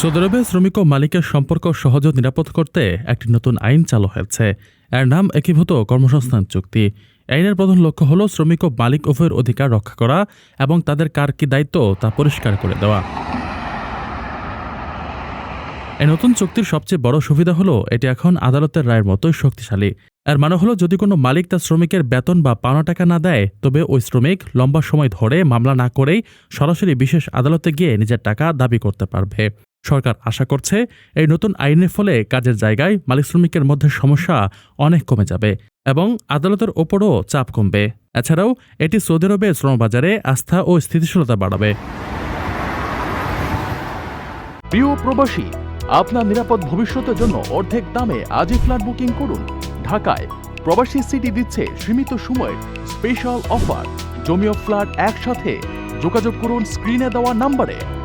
Saudi আরবে শ্রমিক ও মালিকের সম্পর্ক সহজ ও নিরাপদ করতে একটি নতুন আইন চালু হয়েছে। এর নাম একীভূত কর্মসংস্থান চুক্তি। আইনের প্রধান লক্ষ্য হল শ্রমিক ও মালিক উভয়ের অধিকার রক্ষা করা এবং তাদের কার কি দায়িত্ব তা পরিষ্কার করে দেওয়া। এই নতুন চুক্তির সবচেয়ে বড় সুবিধা হলো এটি এখন আদালতের রায়ের মতোই শক্তিশালী। এর মানে হলো যদি কোনো মালিক তার শ্রমিকের বেতন বা পাওনা টাকা না দেয়, তবে ওই শ্রমিক লম্বা সময় ধরে মামলা না করেই সরাসরি বিশেষ আদালতে গিয়ে নিজের টাকা দাবি করতে পারবে। সরকার আশা করছে এই নতুন আইনের ফলে কাজের জায়গায় মালিক শ্রমিকের মধ্যে সমস্যা অনেক কমে যাবে এবং আদালতের ওপরও চাপ কমবে। এছাড়াও এটি সৌদি আরবের শ্রমবাজারে আস্থা ও স্থিতিশীলতা বাড়াবে। প্রিয় প্রবাসী, আপনার নিরাপদ ভবিষ্যতের জন্য অর্ধেক দামে আজই ফ্ল্যাট বুকিং করুন। ঢাকায় প্রবাসী সিটি দিচ্ছে সীমিত সময়ের স্পেশাল অফার। জমিও ফ্ল্যাট একসাথে। যোগাযোগ করুন স্ক্রিনে দেওয়া নাম্বারে।